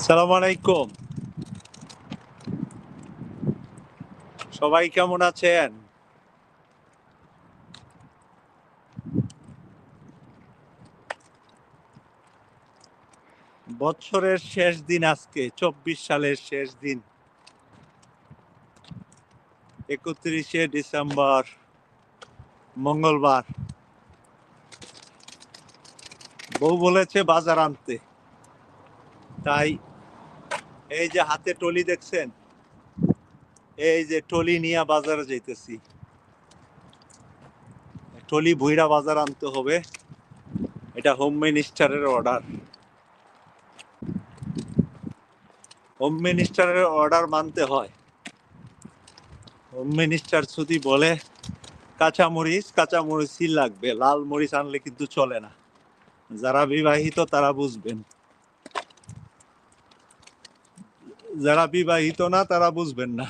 সালাম আলাইকুম। সবাই কেমন আছেন? বছরের শেষ দিন আজকে, চব্বিশ সালের শেষ দিন। একত্রিশে ডিসেম্বর, মঙ্গলবার। বউ বলেছে বাজার আনতে। তাই এই যে হাতে টলি দেখছেন? এই যে টলি নিয়ে বাজারে যাইতেছি। টলি ভুইরা বাজার আনতে হবে। এটা হোম মিনিস্টারের অর্ডার হোম মিনিস্টারের অর্ডার মানতে হয়। হোম মিনিস্টার যদি বলে, কাঁচা মরিচ, কাঁচা মরিচই লাগবে, লাল মরিচ আনলে কিন্তু চলে না। যারা বিবাহিত তারা বুঝবেন। যারা বিবাহিত না, তারা বুঝবেন না।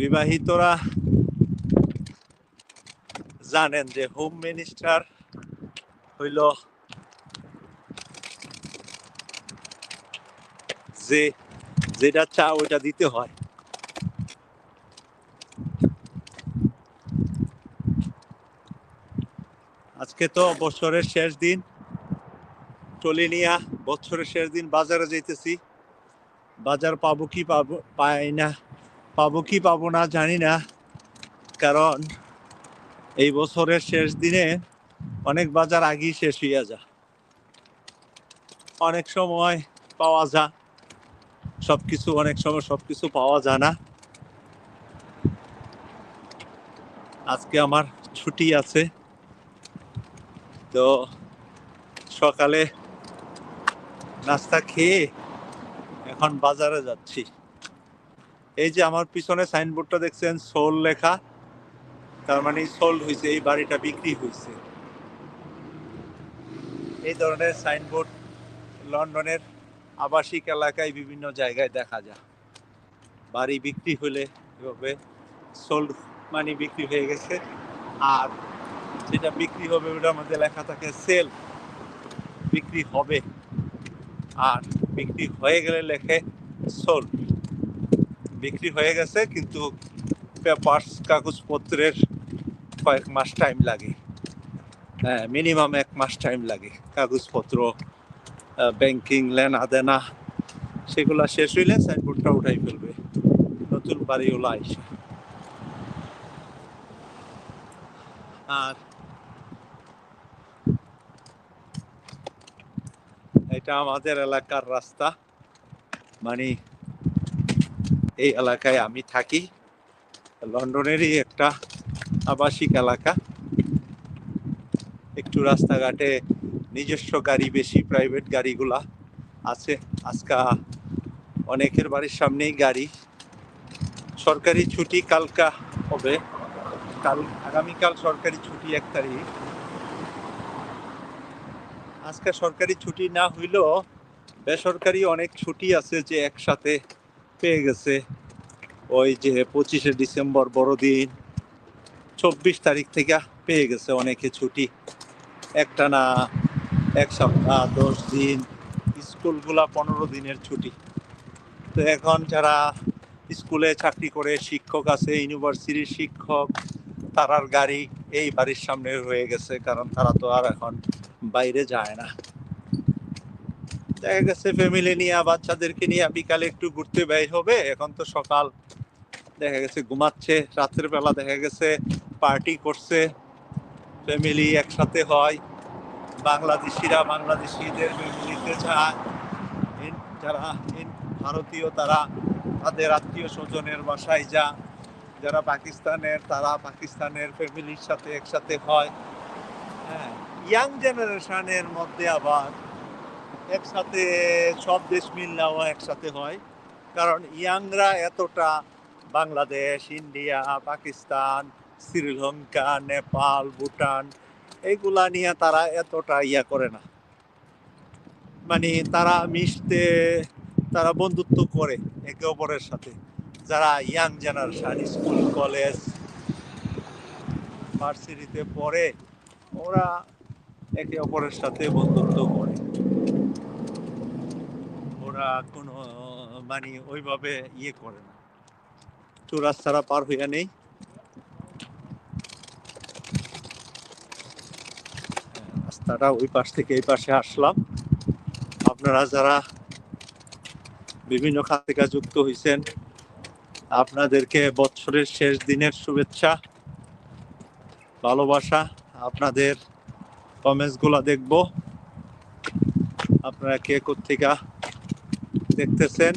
বিবাহিতরা জানেন যে হোম মিনিস্টার হইল যে, যেটা চা ওইটা দিতে হয়। আজকে তো বছরের শেষ দিন। টলি নিয়া বছরের শেষ দিন বাজারে যাইতেছি। বাজার পাবো কি পাবো, পাই না। পাবো কি পাবো না জানি না। কারণ এই বছরের শেষ দিনে অনেক বাজার আগেই শেষ হইয়া যা অনেক সময় পাওয়া যা সব কিছু অনেক সময় সব কিছু পাওয়া যায় না। আজকে আমার ছুটি আছে। তো সকালে নাস্তা খেয়ে এখন বাজারে যাচ্ছি। এই যে আমার পিছনে সাইনবোর্ডটা দেখছেন, সোল লেখা। তার মানে সোল্ড হয়েছে এই বাড়িটা বিক্রি হয়েছে এই ধরনের সাইনবোর্ড লন্ডনের আবাসিক এলাকায় বিভিন্ন জায়গায় দেখা যায়। বাড়ি বিক্রি হলে এভাবে সোল্ড মানে বিক্রি হয়ে গেছে। আর যেটা বিক্রি হবে ওটার মধ্যে লেখা থাকে সেল। বিক্রি হবে। আর বিক্রি হয়ে গেলে লেখে সোল্ড বিক্রি হয়ে গেছে, কিন্তু পেপার্স কাগজপত্রের কয়েক মাস টাইম লাগে। হ্যাঁ মিনিমাম এক মাস টাইম লাগে। কাগজপত্র ব্যাংকিং, লেনা দেনা, সেগুলা শেষ হইলে সাইনবোর্ডটা উঠাই ফেলবে। নতুন বাড়িওয়ালা আইসা। আর এটা আমাদের এলাকার রাস্তা। মানে এই এলাকায় আমি থাকি। লন্ডনেরই একটা আবাসিক এলাকা। একটু রাস্তাঘাটে নিজস্ব গাড়ি, বেশি প্রাইভেট গাড়িগুলা আছে। আজকা অনেকের বাড়ির সামনেই গাড়ি। সরকারি ছুটি কালকা হবে। কাল আগামীকাল সরকারি ছুটি এক তারিখ। আজকে সরকারি ছুটি না হইলেও বেসরকারি অনেক ছুটি আছে যে একসাথে পেয়ে গেছে। ওই যে পঁচিশে ডিসেম্বর বড়দিন, চব্বিশ তারিখ থেকে পেয়ে গেছে অনেকে ছুটি। একটা না এক সপ্তাহ, দশ দিন, স্কুলগুলা পনেরো দিনের ছুটি। তো এখন যারা স্কুলে চাকরি করে, শিক্ষক আছে, ইউনিভার্সিটির শিক্ষক, তারার গাড়ি এই বাড়ির সামনে রয়ে গেছে, কারণ তারা তো আর এখন বাইরে যায় না। দেখা গেছে ফ্যামিলি নিয়ে, বাচ্চাদেরকে নিয়ে বিকালে একটু ঘুরতে বের হবে। এখন তো সকাল। দেখা গেছে ঘুমাচ্ছে, রাতের বেলা দেখা গেছে পার্টি করছে ফ্যামিলি একসাথে হয়। বাংলাদেশিরা বাংলাদেশিদের ফ্যামিলিতে যায়। যারা ভারতীয় তারা তাদের আত্মীয় স্বজনের বাসায় যা যারা পাকিস্তানের, তারা পাকিস্তানের ফ্যামিলির সাথে একসাথে হয়। হ্যাঁ। ইয়াং জেনারেশনের মধ্যে আবার একসাথে সব দেশ মিললেও একসাথে হয়। কারণ ইয়াংরা এতটা বাংলাদেশ, ইন্ডিয়া, পাকিস্তান, শ্রীলঙ্কা, নেপাল, ভুটান এইগুলা নিয়ে তারা এতটা ইয়া করে না। মানে তারা মিশতে, তারা বন্ধুত্ব করে একে অপরের সাথে। যারা ইয়াং জেনারেশন স্কুল কলেজ ভার্সিটিতে পড়ে, ওরা একে অপরের সাথে বন্ধুত্ব করে। ওরা কোনো মানে ওইভাবে ইয়ে করে না। চৌরাস্তারা পার হইয়া নেই। রাস্তাটা ওই পাশ থেকে এই পাশে আসলাম। আপনারা যারা বিভিন্ন খাত থেকে যুক্ত হয়েছেন আপনাদেরকে বছরের শেষ দিনের শুভেচ্ছা, ভালোবাসা, আপনাদের কমেন্টসগুলা দেখব। আপনারা কে থেকে দেখতেছেন?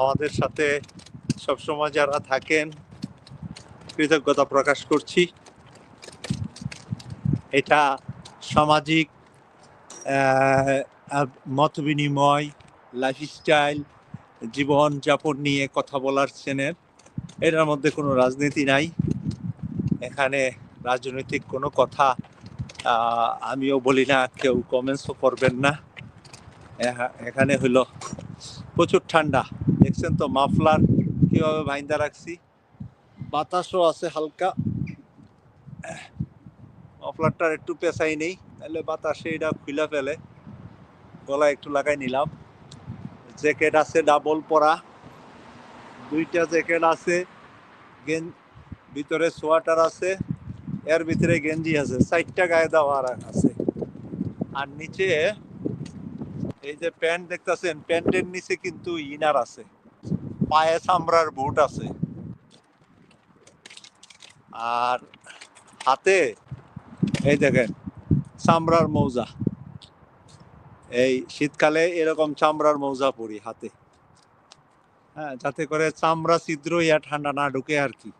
আমাদের সাথে সবসময় যারা থাকেন, কৃতজ্ঞতা প্রকাশ করছি। এটা সামাজিক মত বিনিময় লাইফস্টাইল জীবন যাপন নিয়ে কথা বলার চ্যানেল এটার মধ্যে কোনো রাজনীতি নাই। এখানে রাজনৈতিক কোনো কথা আমিও বলি না, কেউ কমেন্টসও করবেন না। এখানে হইল প্রচুর ঠান্ডা। দেখছেন তো মাফলার কীভাবে ভাইন্দা রাখছি? বাতাসও আছে হালকা। মাফলারটার একটু পেঁচাই নেই, তাহলে বাতাসে এটা খুলে ফেলে। গলা একটু লাগাই নিলাম। জ্যাকেট আছে ডাবল পরা। দুইটা জ্যাকেট আছে। গেন, ভিতরে সোয়াটার আছে। এর ভিতরে গেঞ্জি আছে, চারটা গায়ে দেওয়া আছে। আর নিচে এই যে প্যান্ট দেখতেছেন, প্যান্টের নিচে কিন্তু ইনার আছে, পায়ে চামড়ার বুট আছে। আর হাতে এই দেখেন, চামড়ার মৌজা। এই শীতকালে এরকম চামড়ার মৌজা পরি হাতে। হ্যাঁ যাতে করে চামড়া ছিদ্র ইয়া ঠান্ডা না ঢুকে আর কি।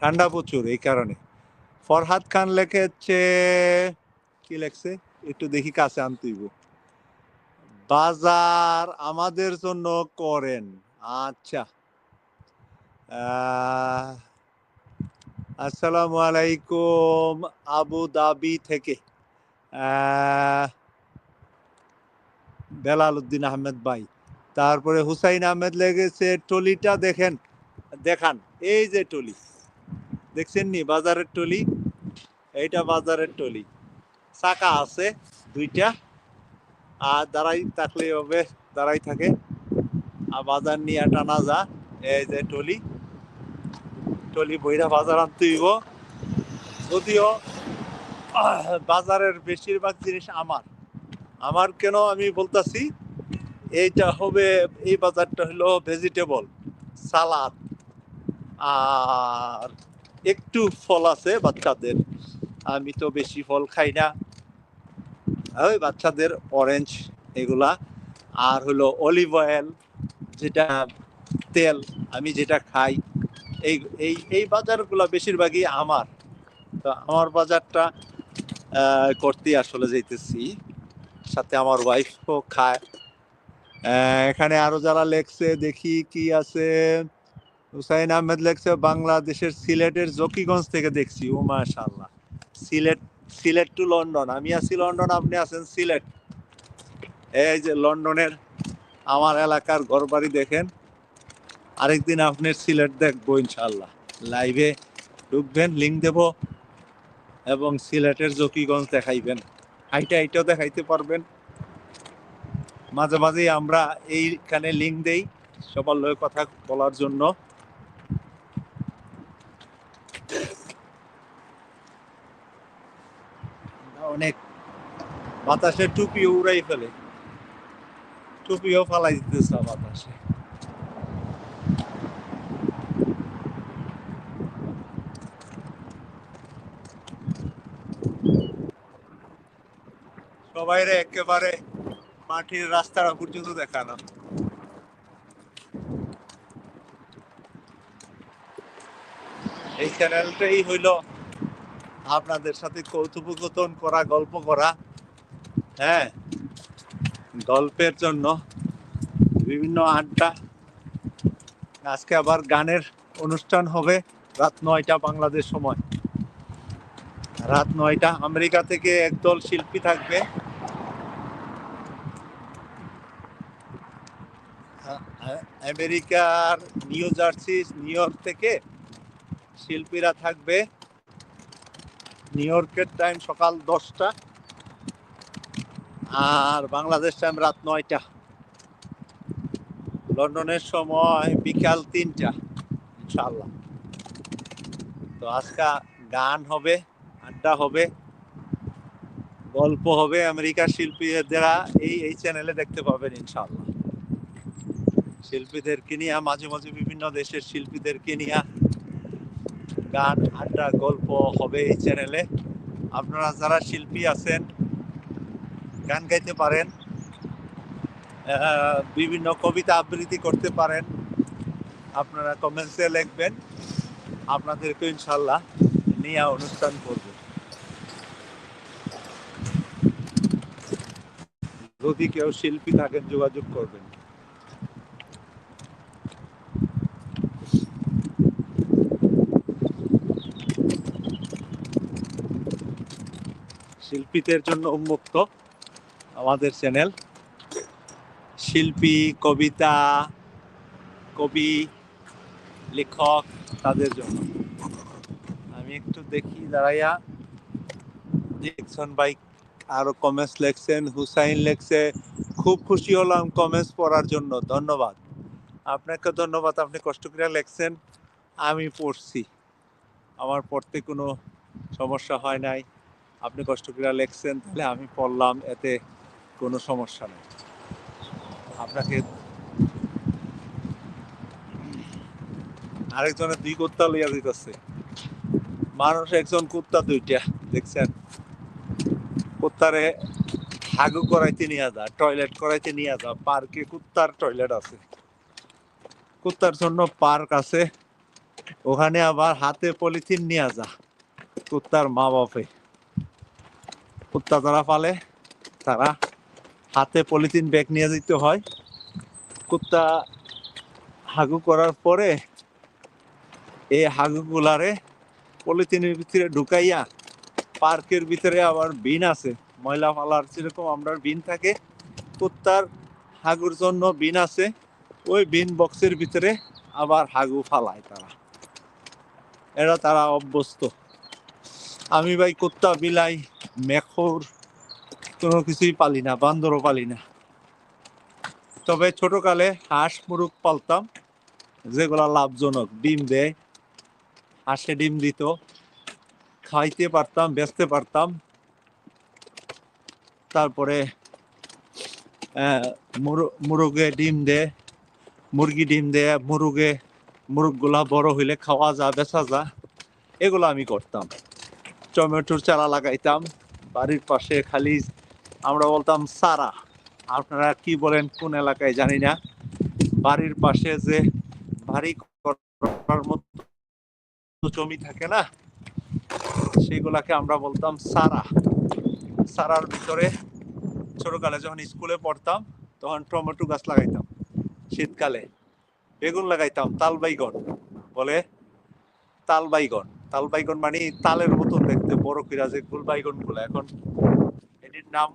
ঠান্ডা প্রচুর এই কারণে। ফরহাদ খান লেখেছে, কি লেখছে? একটু দেখি কাছে আনতেইব বাজার আমাদের জন্য করেন। আচ্ছা। আসসালামু আলাইকুম আবু দাবি থেকে। বেলাল উদ্দিন আহমেদ ভাই। তারপরে হুসাইন আহমেদ লেগেছে টলিটা দেখেন, দেখান। এই যে টলি। দেখছেন নি বাজারের টলি। এইটা বাজারের টলি। চাকা আছে, দুইটা। আর দাঁড়াই থাকলে হবে, দাঁড়াই থাকে। আর বাজার নিয়ে টানা যা, এই যে টলি। টলি বইরা বাজার আনতে হইব। যদিও, বাজারের বেশিরভাগ জিনিস আমার। আমার কেন আমি বলতাছি, এইটা হবে, এই বাজারটা হলো ভেজিটেবল সালাদ আর একটু ফল আছে বাচ্চাদের। আমি তো বেশি ফল খাই না। ওই বাচ্চাদের অরেঞ্জ এগুলা। আর হলো অলিভ অয়েল যেটা তেল, আমি যেটা খাই। এই এই এই বাজারগুলো বেশিরভাগই আমার। তো আমার বাজারটা করতে আসলে যাইতেছি। সাথে আমার ওয়াইফও খায়। এখানে আরও যারা লেখছে, দেখি কি আছে। হুসাইন আহমেদ লেখছে, বাংলাদেশের সিলেটের জকিগঞ্জ থেকে দেখছি। ও মাশাআল্লাহ। সিলেট সিলেট টু লন্ডন আমি আছি লন্ডন আপনি আছেন সিলেট। এই যে লন্ডনের আমার এলাকার ঘরবাড়ি দেখেন। আরেকদিন আপনার সিলেট দেখব ইনশাল্লাহ লাইভে ঢুকবেন লিঙ্ক দেব এবং সিলেটের জকিগঞ্জ দেখাইবেন। হাইটা হাইটাও দেখাইতে পারবেন। মাঝে মাঝে আমরা এইখানে লিঙ্ক দেই সবার লগে কথা বলার জন্য অনেক বাতাসে টুপিও উড়াই ফেলে। টুপিও ফালাই দিতেছে বাতাসে। সবাই একেবারে মাটির রাস্তাটা পর্যন্ত দেখানো এই চ্যানেলটাই হইল আপনাদের সাথে কৌতুকথন করা, গল্প করা। হ্যাঁ। গল্পের জন্য বিভিন্ন আড্ডা। আজকে আবার গানের অনুষ্ঠান হবে রাত নয়টা বাংলাদেশ সময়। রাত নয়টা আমেরিকা থেকে একদল শিল্পী থাকবে। আমেরিকার নিউ জার্সি, নিউ ইয়র্ক থেকে শিল্পীরা থাকবে। নিউ ইয়র্কের টাইম সকাল দশটা। আর বাংলাদেশ টাইম রাত নয়টা। লন্ডনের সময় বিকাল তিনটা ইনশাল্লাহ তো আজকে গান হবে, আড্ডা হবে, গল্প হবে আমেরিকার শিল্পীরা এই এই চ্যানেলে দেখতে পাবেন ইনশাল্লাহ শিল্পীদেরকে নিয়ে, মাঝে মাঝে বিভিন্ন দেশের শিল্পীদেরকে নিয়ে গান, আড্ডা, গল্প হবে এই চ্যানেলে আপনারা যারা শিল্পী আছেন গান গাইতে পারেন বিভিন্ন কবিতা আবৃত্তি করতে পারেন। আপনারা কমেন্টসে লিখবেন। আপনাদেরকে ইনশাল্লাহ নিয়ে অনুষ্ঠান করব। যদি কেউ শিল্পী থাকেন, যোগাযোগ করবেন। শিল্পীদের জন্য উন্মুক্ত। আমাদের চ্যানেল। শিল্পী, কবিতা, কবি, লেখক, তাদের জন্য। আমি একটু দেখি, দাঁড়াইয়া। দেখছেন ভাই, আরও কমেন্টস লেখছেন, হুসাইন লেখছে, খুব খুশি হলাম কমেন্টস পড়ার জন্য, ধন্যবাদ। আপনাকে ধন্যবাদ, আপনি কষ্ট করে লেখছেন, আমি পড়ছি। আমার পড়তে কোনো সমস্যা হয় নাই। আপনি কষ্ট করে লেখছেন, তাহলে আমি পড়লাম, এতে কোনো সমস্যা নেই। আপনাকে আরেকজনের দুই কুত্তা লইয়া দিতেছে মানুষ একজন কুত্তা দুইটা, দেখছেন? কুত্তারে হাগু করাইতে নিয়ে যা, টয়লেট করাইতে নিয়ে যা, পার্কে কুত্তার টয়লেট আছে। কুত্তার জন্য পার্ক আছে। ওখানে আবার হাতে পলিথিন নিয়ে যা, কুত্তার মা বাপে কুত্তা যারা পালে, তারা হাতে পলিথিন ব্যাগ নিয়ে যেতে হয়। কুত্তা হাগু করার পরে এই হাগুগুলারে পলিথিনের ভিতরে ঢুকাইয়া পার্কের ভিতরে আবার বিন আছে। ময়লা ফালার যেরকম আমরা বিন থাকে, কুত্তার হাগুর জন্য বিন আছে, ওই বিন বক্সের ভিতরে আবার হাগু ফালায় তারা। এরা তারা অভ্যস্ত। আমি ভাই কুত্তা বিলাই মেখর কোনো কিছুই পালি না, বান্দরও পালি না। তবে ছোটকালে হাঁস, মুরগ পালতাম, যেগুলা লাভজনক। ডিম দেয়, হাঁসে ডিম দিত। খাইতে পারতাম, বেচতে পারতাম। তারপরে মুরগে ডিম দে মুরগি ডিম দে মুরুগে, মুরগগুলা বড় হইলে খাওয়া যা, বেচা যা, এগুলো আমি করতাম। টমেটোর চারা লাগাইতাম, বাড়ির পাশে খালি আমরা বলতাম, সারা। আপনারা কি বলেন, কোন এলাকায় জানি না। বাড়ির পাশে যে ভারী করার মতো জমি থাকে না, সেগুলাকে আমরা বলতাম, সারা। সারার ভিতরে ছোটকালে যখন স্কুলে পড়তাম, তখন টমেটো গাছ লাগাইতাম, শীতকালে। বেগুন লাগাইতাম তাল বাইগন বলে তাল বাইগন তাল বাইগন মানে তালের মতন দেখতে, বড় কিরা যে গুল বাইগনগুলা এখন এটির নাম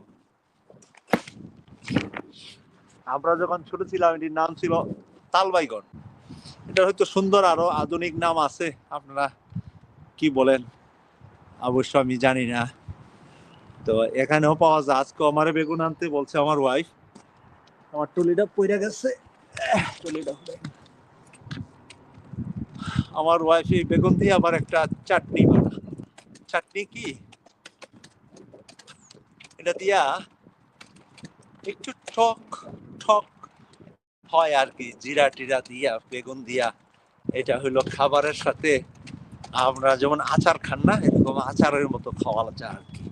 আমরা যখন ছোট ছিলাম, এটির নাম ছিল তাল বাইগন এটা হয়তো সুন্দর আরও আধুনিক নাম আছে, আপনারা কি বলেন? অবশ্য আমি জানি না। তো এখানেও পাওয়া যায়, আজকে আমার বেগুন আনতে বলছে আমার ওয়াইফ আমার টুলিটা পইরা গেছে। আমার ওয়াইফ এই বেগুন দিয়ে আবার একটা চাটনি চাটনি কি? এটা দিয়া একটু টক টক হয় আর কি জিরা টিরা দিয়া, বেগুন দিয়া। এটা হইল খাবারের সাথে আমরা যেমন আচার খান না, এরকম আচারের মতো খাওয়া যায় আর কি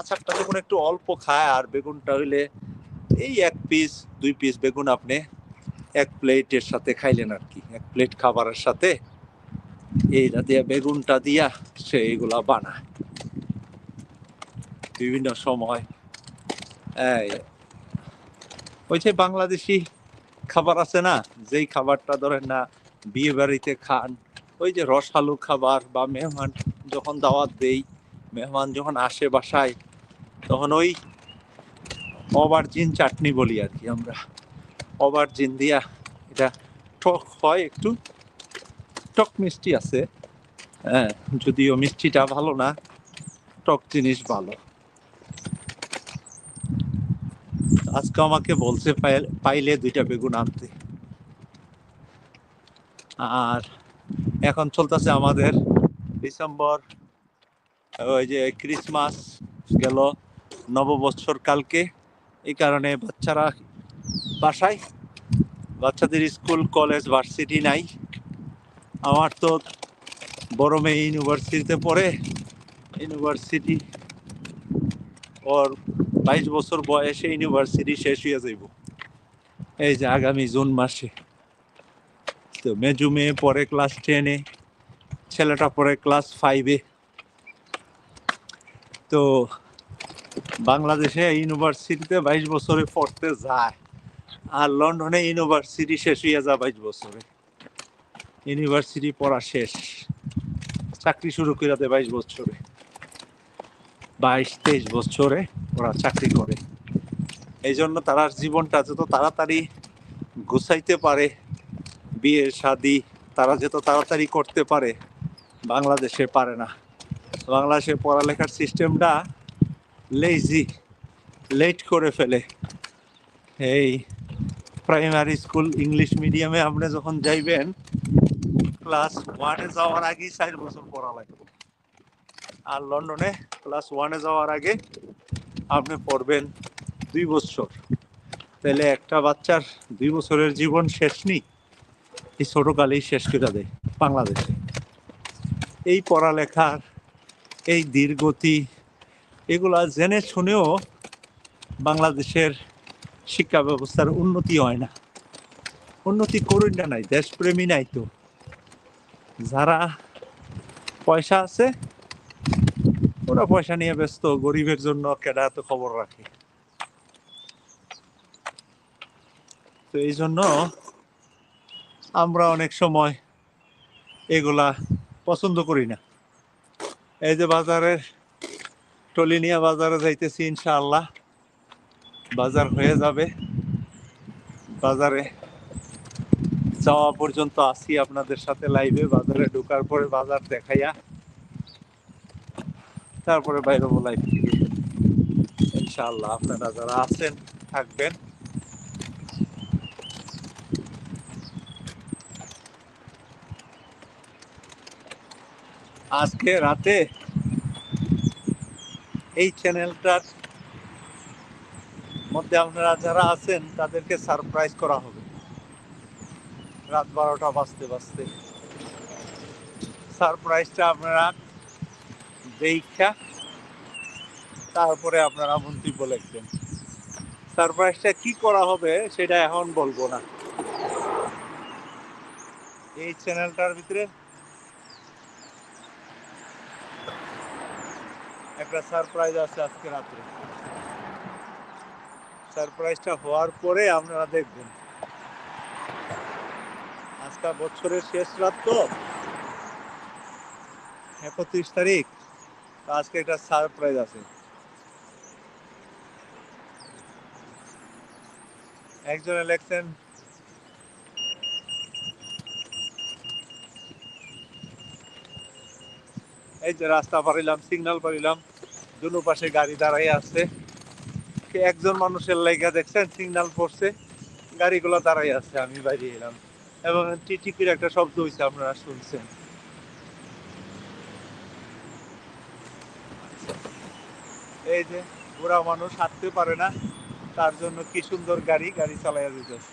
আচারটা যখন একটু অল্প খায় আর বেগুনটা হইলে এই এক পিস দুই পিস বেগুন আপনি এক প্লেটের সাথে খাইলেন আর কি এক প্লেট খাবারের সাথে এইটা দিয়া, বেগুনটা দিয়া সে এইগুলা বানায়। বিভিন্ন সময় ওই যে বাংলাদেশি খাবার আছে না, যেই খাবারটা ধরেন না, বিয়ে বাড়িতে খান, ওই যে রসালু খাবার বা মেহমান যখন দাওয়াত দেই, মেহমান যখন আসে বাসায়, তখন ওই অবার্জিন চাটনি বলি আর কি আমরা। অবার্জিন দিয়া এটা টক হয় একটু, টক মিষ্টি আছে হ্যাঁ যদিও মিষ্টিটা ভালো না, টক জিনিস ভালো। আজকে আমাকে বলছে পাই- পাইলে দুইটা বেগুন আনতে। আর এখন চলতেছে আমাদের ডিসেম্বর, ওই যে ক্রিসমাস গেল, নববৎসর কালকে। এই কারণে বাচ্চারা বাসায়, বাচ্চাদের স্কুল, কলেজ, ভার্সিটি নাই। আমার তো বড় মেয়ে ইউনিভার্সিটিতে পড়ে। ইউনিভার্সিটি ওর বাইশ বছর বয়সে ইউনিভার্সিটি শেষ হয়ে যাইব। এই যে আগামী জুন মাসে। তো মেজু মেয়ে পরে ক্লাস টেনে ছেলেটা পরে ক্লাস ফাইভে তো বাংলাদেশে ইউনিভার্সিটিতে বাইশ বছরে পড়তে যায় আর লন্ডনে ইউনিভার্সিটি শেষ হয়ে যায় বাইশ বছরে। ইউনিভার্সিটি পড়া শেষ। চাকরি শুরু করে দেয় বাইশ বছরে। বাইশ, তেইশ বছরে ওরা চাকরি করে। এই জন্য তারা জীবনটা যত তাড়াতাড়ি গুছাইতে পারে, বিয়ে, শাদি, তারা যত তাড়াতাড়ি করতে পারে, বাংলাদেশে পারে না। বাংলাদেশে পড়ালেখার সিস্টেমটা লেজি লেট করে ফেলে। এই প্রাইমারি স্কুল ইংলিশ মিডিয়ামে আপনি যখন যাইবেন ক্লাস ওয়ানে যাওয়ার আগেই চার বছর পড়া লাগবে। আর লন্ডনে ক্লাস ওয়ানে যাওয়ার আগে আপনি পড়বেন দুই বছর। তাহলে একটা বাচ্চার দুই বছরের জীবন শেষ নেই এই ছোটকালেই শেষ করে দেয় বাংলাদেশে। এই পড়ালেখার এই দীর্ঘতি এগুলা জেনে শুনেও বাংলাদেশের শিক্ষা ব্যবস্থার উন্নতি হয় না। উন্নতি করুন না নাই, দেশপ্রেমী নাই তো। যারা পয়সা আছে ওরা পয়সা নিয়ে ব্যস্ত, গরিবের জন্য কেডা এত খবর রাখে? তো এই জন্য আমরা অনেক সময় এগুলা পছন্দ করি না। এই যে বাজারের টলিনিয়া বাজারে যাইতেছি ইনশাআল্লাহ, বাজার হয়ে যাবে। বাজারে যাওয়া পর্যন্ত আসি আপনাদের সাথে লাইভে বাজারে ঢোকার পরে বাজার দেখাইয়া তারপরে বাইরে লাইভ থেকে। আপনারা যারা আছেন, থাকবেন। আজকে রাতে এই চ্যানেলটার মধ্যে আপনারা যারা আছেন, তাদেরকে সারপ্রাইজ করা হবে। রাত বারোটা বাজতে বাজতে। সারপ্রাইজটা আপনারা দেখা তারপরে আপনারা মন্তব্য লিখবেন সারপ্রাইজটা কি করা হবে সেটা এখন বলব না। এই চ্যানেলটার ভিতরে একটা সারপ্রাইজ আছে আজকে রাত্রে। সারপ্রাইজটা হওয়ার পরে আপনারা দেখবেন। আজকে বছরের শেষ রাত তো। একত্রিশ তারিখ। আজকে একটা সারপ্রাইজ আছে। একজনে লেখছেন এই যে রাস্তা পারিলাম সিগন্যাল পারিলাম দুনো পাশে গাড়ি দাঁড়াই আছে। একজন মানুষের লাইগা দেখছেন সিগন্যাল পড়ছে, গাড়িগুলো দাঁড়াই আছে, আমি বাইরে এলাম। এবং টিটিপির একটা শব্দ হয়েছে আপনারা শুনছেন। এই যে বুড়া মানুষ হাঁটতে পারে না, তার জন্য কি সুন্দর গাড়ি গাড়ি চালাইয়া দিতেছে।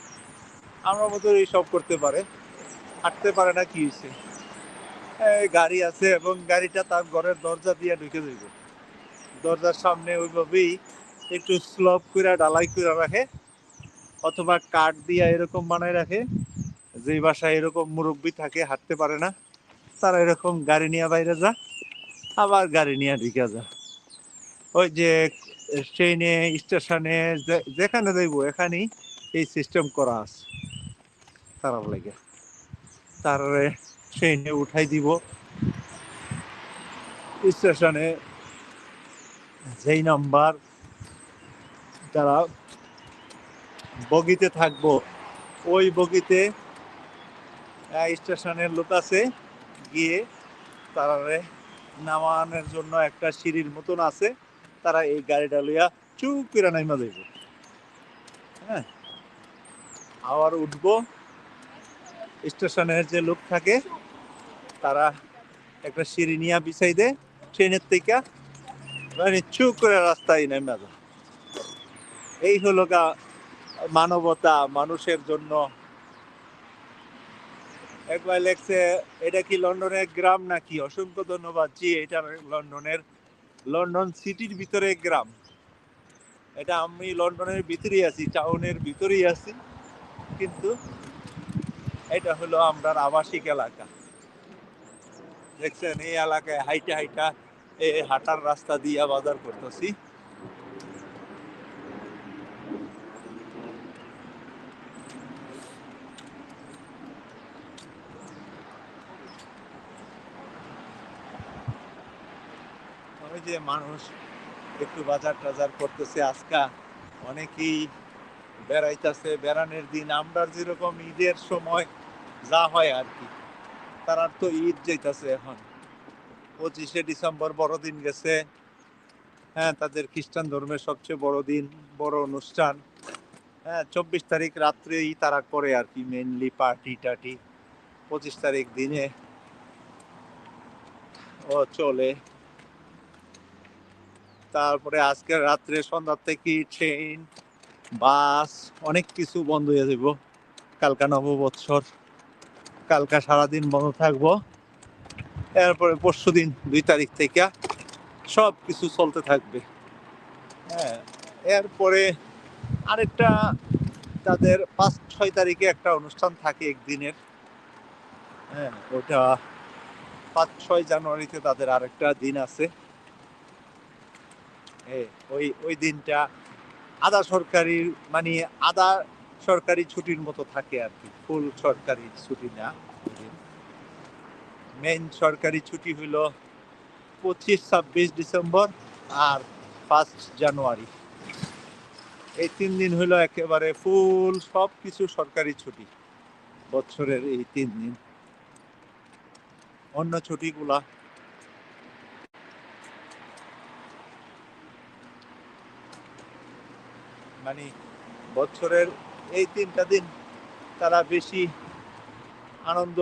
আমরা মতো এই সব করতে পারে। হাঁটতে পারে না, কি হয়েছে গাড়ি আছে এবং গাড়িটা তার ঘরের দরজা দিয়ে ঢুকে যাইব। দরজার সামনে ওইভাবেই একটু স্লপ করে ডালাই করে রাখে, অথবা কাঠ দিয়ে এরকম বানায় রাখে, যেই বাসায় এরকম মুরব্বী থাকে, হাঁটতে পারে না, তারা এরকম গাড়ি নিয়ে বাইরে যা, আবার গাড়ি নিয়ে ঢুকে যা। ওই যে, ট্রেনে, স্টেশনে যেখানে যাইব, এখানেই এই সিস্টেম করা আছে। তারা লাগে। তারপরে ট্রেনে উঠাই দিব। স্টেশনে যেই নাম্বার তারা বগিতে থাকব, ওই বগিতে স্টেশনের লোক আছে, গিয়ে তারারে নামানোর জন্য একটা সিঁড়ির মতন আছে। তারা এই গাড়িটা লইয়া চুপ করে নাইমা যাইব। হ্যাঁ? আবার উঠবো। স্টেশনের যে লোক থাকে, তারা একটা সিঁড়ি নিয়ে বিছাই দে, ট্রেনের থেকে মানে চুপ করে রাস্তায় নেমে যায় এই হলো গা মানবতা, মানুষের জন্য। একবার লেখছে, এটা কি লন্ডনের গ্রাম নাকি? অসংখ্য ধন্যবাদ। জি, এটা লন্ডনের লন্ডন সিটির ভিতরে গ্রাম। এটা আমি লন্ডনের ভিতরেই আছি, টাউনের ভিতরেই আছি। কিন্তু এটা হলো আমরা আবাসিক এলাকা। দেখছেন, এই এলাকায় হাইটা হাইটা এই হাঁটার রাস্তা দিয়ে বাজার করতেছি ওই যে মানুষ একটু বাজার টাজার করতেছে। আজকা অনেকেই বেড়াইতেছে, বেড়ানোর দিন। আমরা যেরকম ঈদের সময় যা হয় আর কি, তার তো ঈদ যাইতাছে এখন। পঁচিশে ডিসেম্বর বড়দিন গেছে। হ্যাঁ তাদের খ্রিস্টান ধর্মের সবচেয়ে বড় দিন, বড় অনুষ্ঠান। হ্যাঁ চব্বিশ তারিখ রাত্রেই তারা করে আর কি মেনলি পার্টি টাটি। পঁচিশ তারিখ দিনে ও চলে। তারপরে আজকের রাত্রে সন্ধ্যা থেকে ট্রেন বাস অনেক কিছু বন্ধ হয়ে যাব কালকা নববৎসর, কালকা সারাদিন বন্ধ থাকব। এরপরে পরশু দিন দুই তারিখ থেকে সব কিছু চলতে থাকবে। হ্যাঁ এরপরে আরেকটা তাদের পাঁচ, ছয় তারিখে একটা অনুষ্ঠান থাকে একদিনের। হ্যাঁ ওটা পাঁচ, ছয় জানুয়ারিতে তাদের আরেকটা দিন আছে। ওই ওই দিনটা আধা সরকারি মানে আধা সরকারি ছুটির মতো থাকে আর কি ফুল সরকারি ছুটি না মেইন সরকারি ছুটি হইল পঁচিশ, ছাব্বিশ ডিসেম্বর আর ফার্স্ট জানুয়ারি। এই তিন দিন হইল একেবারে ফুল সব কিছু সরকারি ছুটি, বছরের এই তিন দিন। অন্য ছুটিগুলা মানে বছরের এই তিনটা দিন তারা বেশি আনন্দ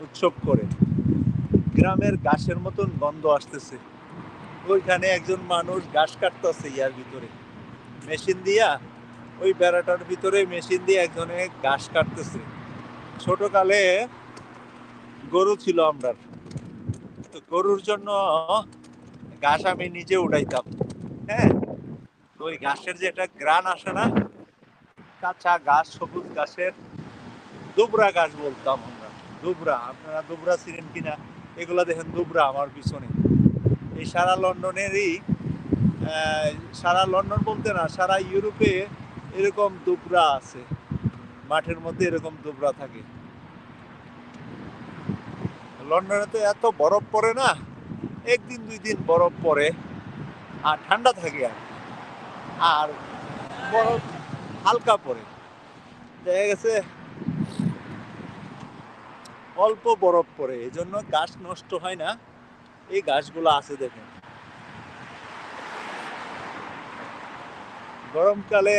উৎসব করে। গ্রামের ঘাসের মতন গন্ধ আসতেছে। ওইখানে একজন মানুষ ঘাস কাটতেছে ইয়ার ভিতরে। মেশিন দিয়া ওই বেড়াটার ভিতরে মেশিন দিয়ে একজনে ঘাস কাটতেছে। ছোটকালে গরু ছিল আমরা তো গরুর জন্য ঘাস আমি নিজে উঠাইতাম। হ্যাঁ? ওই ঘাসের যে একটা গ্রান আসে না, কাঁচা ঘাস, সবুজ ঘাসের দুবরা ঘাস বলতাম আমরা। দুবরা, আপনারা দুবরা ছিলেন কিনা? এগুলা দেখেন দুবরা আমার পিছনে। এই সারা লন্ডনেরই সারা লন্ডন বলতে না, সারা ইউরোপে এরকম দুবরা আছে। মাঠের মধ্যে এরকম দুবরা থাকে। লন্ডনে তো এত বরফ পড়ে না, একদিন দুই দিন বরফ পড়ে, আর ঠান্ডা থাকে আর। আর বরফ হালকা পড়ে দেখা গেছে অল্প বরফ পড়ে এই জন্য গাছ নষ্ট হয় না। এই গাছগুলো আছে দেখেন। গরমকালে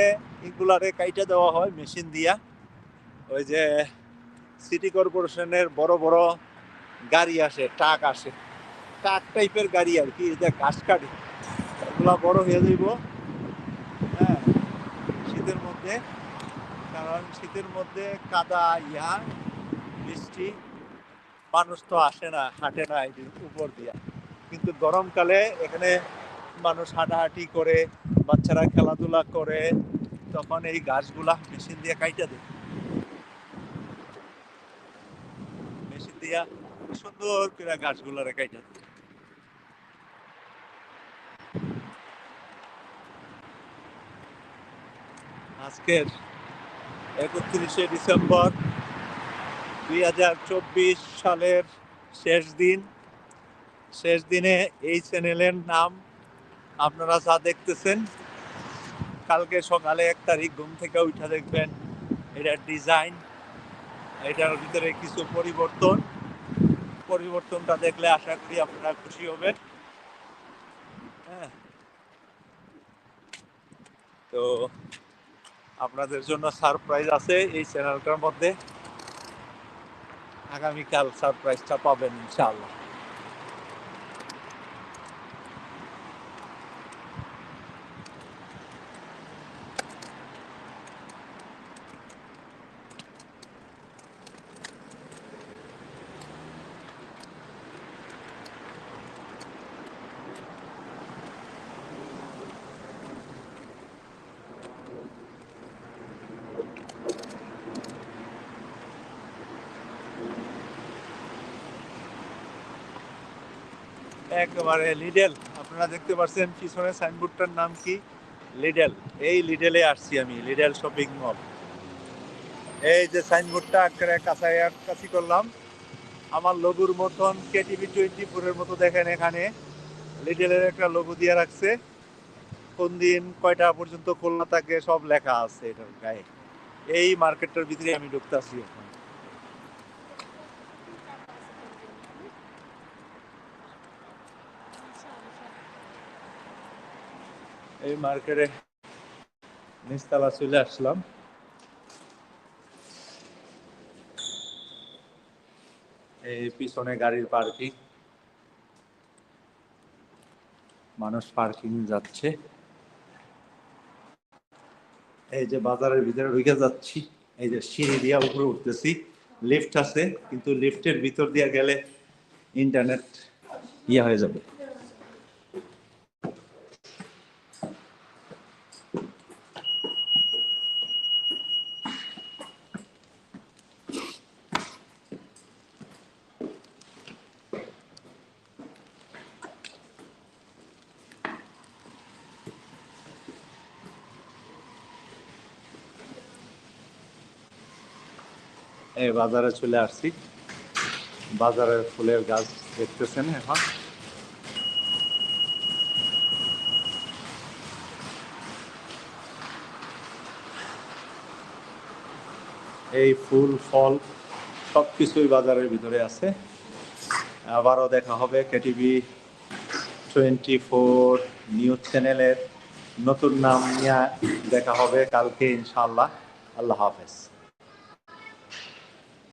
এগুলারে কাইটা দেওয়া হয় মেশিন দিয়া। ওই যে সিটি কর্পোরেশনের বড় বড় গাড়ি আসে, ট্রাক আসে। ট্রাক টাইপের গাড়ি আর কি যে ঘাস কাটে এগুলা বড় হয়ে যাইব। শীতের মধ্যে, কারণ শীতের মধ্যে কাদা ইয়া বৃষ্টি, মানুষ তো আসে না, হাঁটে না এই উপর দিয়া। কিন্তু গরমকালে এখানে মানুষ হাঁটাহাঁটি করে, বাচ্চারা খেলাধুলা করে, তখন এই গাছগুলা মেশিন দিয়ে কাইটা দেয়। মেশিন দিয়া সুন্দর করে গাছগুলারে কাইটা দেয়। আজকের একত্রিশে ডিসেম্বর দুই হাজার চব্বিশ সালের শেষ দিন। শেষ দিনে এই চ্যানেলের নাম আপনারা যা দেখতেছেন, কালকে সকালে এক তারিখ ঘুম থেকে উঠা দেখবেন এটার ডিজাইন, এটার ভিতরে কিছু পরিবর্তন। পরিবর্তনটা দেখলে আশা করি আপনারা খুশি হবেন। হ্যাঁ। তো আপনাদের জন্য সারপ্রাইজ আছে এই চ্যানেলটার মধ্যে। আগামীকাল সারপ্রাইজটা পাবেন ইনশাআল্লাহ। একেবারে লিডেল আপনারা দেখতে পাচ্ছেন পিছনে সাইনবোর্ডটার নাম কি? লিডেল এই লিডেলে আসছি আমি লিডেল শপিং মল এই যে সাইনবোর্ডটা আকারে কাছাই কাছি করলাম, আমার লঘুর মতন কেটিভি টোয়েন্টি ফোরের মতো দেখেন এখানে। লিডেলের একটা লঘু দিয়ে রাখছে। কোন দিন কয়টা পর্যন্ত খোলা থাকে সব লেখা আছে এটার গায়ে। এই মার্কেটটার ভিতরে আমি ঢুকতে ঢুকতেছি এখন। এই মার্কেটে নিচতলা চলে আসলাম। এই পিছনে গাড়ির পার্কিং। মানুষ পার্কিং যাচ্ছে। এই যে বাজারের ভিতরে ঢুকে যাচ্ছি। এই যে সিঁড়ি দিয়া উপরে উঠতেছি। লিফট আছে, কিন্তু লিফটের ভিতর দিয়ে গেলে ইন্টারনেট ইয়ে হয়ে যাবে। বাজারে চলে আসছি। বাজারের ফুলের গাছ দেখতেছেন এখন। এই ফুল, ফল সব কিছুই বাজারের ভিতরে আছে। আবারও দেখা হবে কেটিভি টোয়েন্টি ফোর নিউজ চ্যানেলের। নতুন নাম নিয়ে দেখা হবে কালকে ইনশাল্লাহ আল্লাহ হাফেজ।